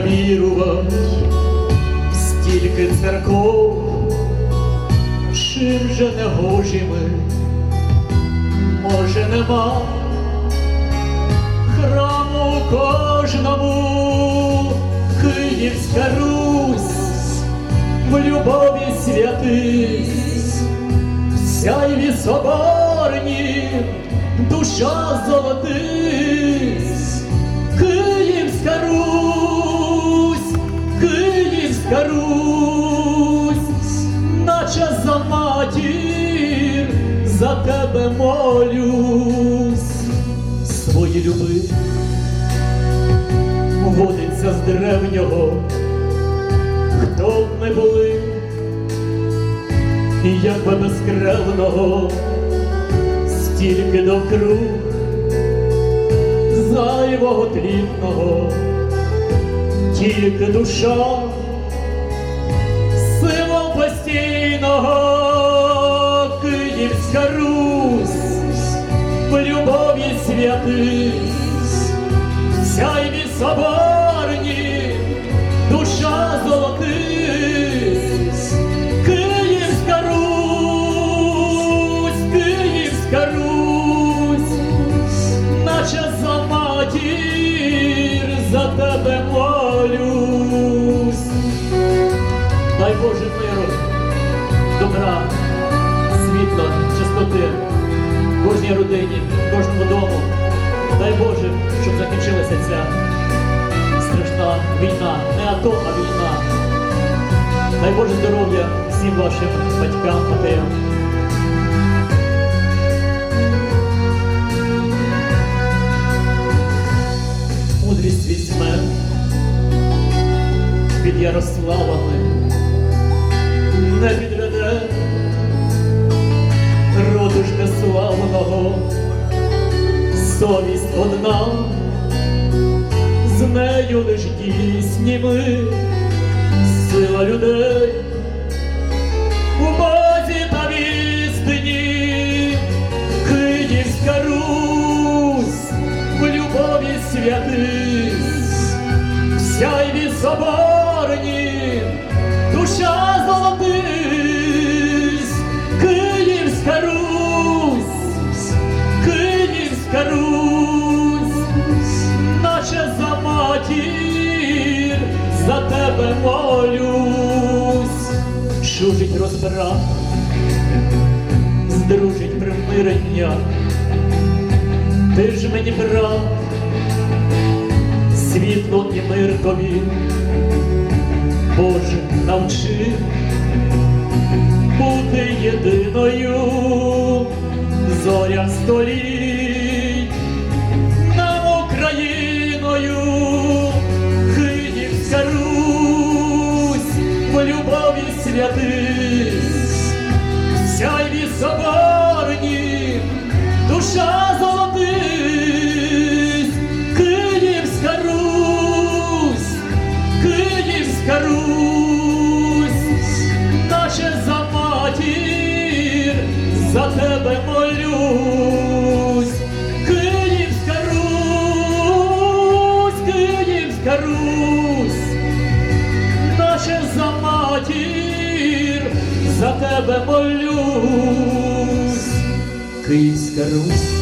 навірувать стільки церков, чим же не гожими, може нема храму кожному, Київська Русь в любові святись, сяйві соборні, душа золотись, Київська Русь, тебе молюсь, свої люби водиться з древнього, хто б ми були, і як би безкревного, стільки довкруг зайвого тлінного, тільки душа, символ постійного, Київська святись, в сяйві соборні, душа золотись, Київська Русь, Київська Русь, наче за матір, за тебе молюсь. Дай Боже миру, добра, світла, чистоти кожній родині, кожному дому. Дай Боже, щоб закінчилася ця страшна війна, не АТО, а війна. Дай Боже здоров'я всім вашим батькам, матерям. Мудрість візьме під Ярославами, совість одна, з нею лиш дійсні ми, сила людей. У Бозі та вістині, Київська Русь в любові святись, сяйві соборні, чужить розбрат, здружить примирення, ти ж мені брат, світло і мир тобі, Боже, навчи бути єдиною, зоря століть за тебе молюсь, Київська Русь,